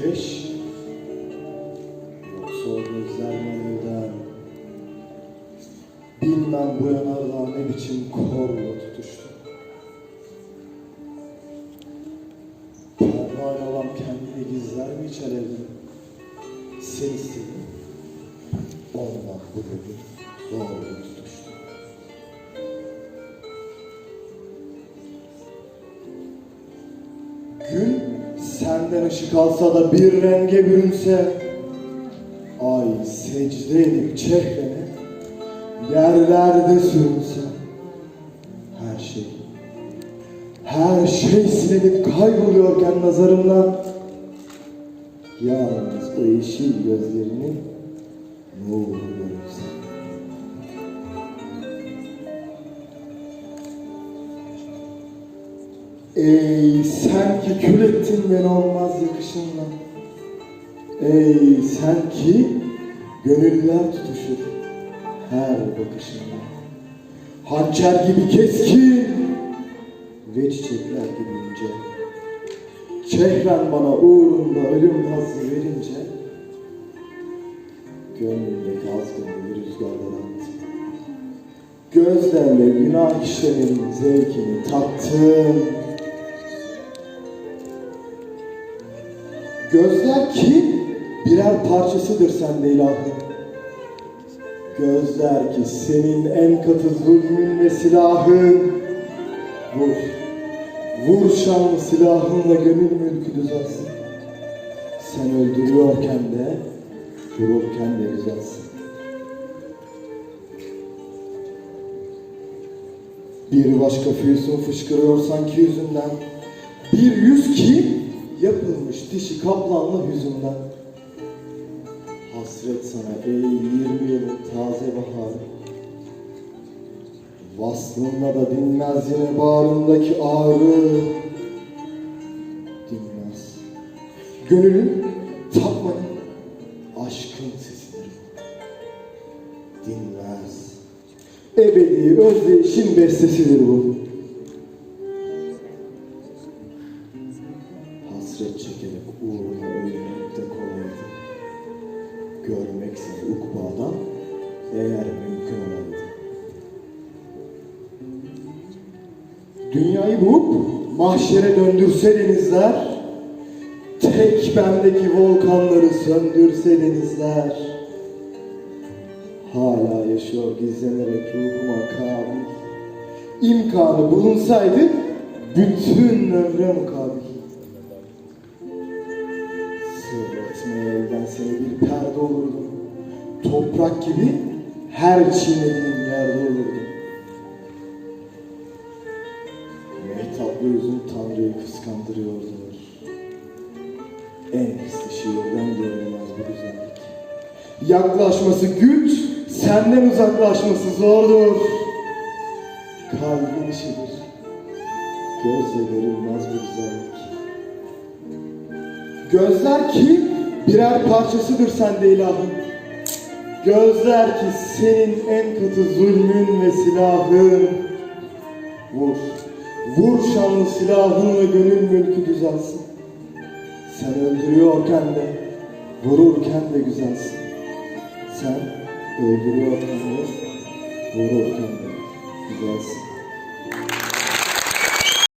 ateş Yoksa o gözler neden Bilmem bu yanardağ ne biçim korla tutuştu. Parmağı olan kendini gizler mi içer evde? Seni istedim Ondan bu bebek zorla tutuştu. Gün senden ışık alsa da bir renge bürünse Ay secde edip çehrene Yerlerde sürünse. Her şey Her şey silinip kayboluyorken nazarımdan Yalnız o yeşil gözlerinin Nuru görünse Ey sen ki kül ettin beni olmaz yakışınla Ey sen ki gönüller tutuşur her bakışınla Hançer gibi keskin ve çiçekler gibi ince. Çehren bana uğrunda ölüm hazzı verince Gönlümdeki azgın bir rüzgarlar attı. Gözlerle günah işlerin zevkini tattım Gözler ki birer parçasıdır sende ilahım. Gözler ki senin en katı zulmün ve silahın. Vur, vur şanlı silahınla gönül mülkü düzelsin. Sen öldürüyorken de, vururken de güzelsin. Bir başka füsun fışkırıyor sanki yüzünden. Bir yüz ki yapılmış dişi kaplanla hüzünden. Hasret sana ey yirmi yılın taze baharı. Vaslında da dinmez yine bağrındaki ağrı. Dinmez. Gönülün takmanın aşkın sesidir. Dinmez. Ebedi özdeyişin bestesidir bu. Hasret çekerek uğruna ölmek de kolaydı. Görmeksiz ukbadan eğer mümkün olaydı. Dünyayı bulup mahşere döndürse denizler, tek bendeki volkanları söndürse denizler, hala yaşıyor gizlenerek ruhuma kabil. İmkanı bulunsaydı bütün ömre mukabil. Seni bir perde olurdum. Toprak gibi her çiğnediğin yerde olurdum. Mehtaplı yüzün Tanrı'yı kıskandırıyordur. En hisli şiirden görünmez bu güzellik. Yaklaşması güç, senden uzaklaşması zordur. Kalbin işidir. Gözle görülmez bu güzellik. Gözler ki birer parçasıdır sende ilahım. Gözler ki senin en katı zulmün ve silahın. Vur, vur şanlı silahınla gönül mülkü düzelsin. Sen öldürüyorken de, vururken de güzelsin. Sen öldürüyorken de, vururken de